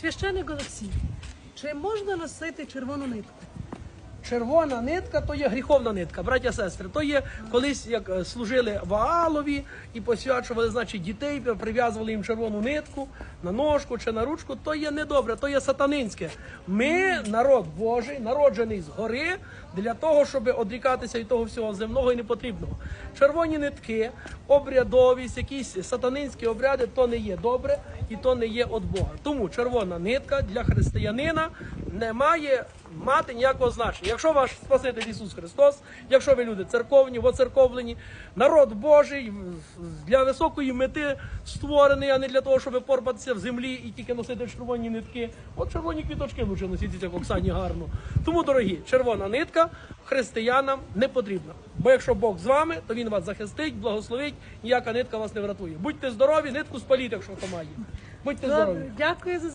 Священик Олексій, чи можна носити червону нитку? Червона нитка то є гріховна нитка, браття сестри. То є колись як е, служили Ваалові і посвячували, значить, дітей, прив'язували їм червону нитку на ножку чи на ручку. То є недобре, то є сатанинське. Ми, народ Божий, народжений згори для того, щоб одрікатися від того всього земного і непотрібного. Червоні нитки, обрядовість, якісь сатанинські обряди, то не є добре і то не є від Бога. Тому червона нитка для християнина не має мати ніякого значення. Якщо ваш Спаситель Ісус Христос, якщо ви люди церковні, воцерковлені, народ Божий для високої мети створений, а не для того, щоб порпатися в землі і тільки носити червоні нитки. От червоні квіточки лучше носити, як Оксані гарно. Тому, дорогі, червона нитка християнам не потрібна. Бо якщо Бог з вами, то він вас захистить, благословить, ніяка нитка вас не врятує. Будьте здорові, нитку спаліть, якщо хто має. Будьте здорові. Дякую за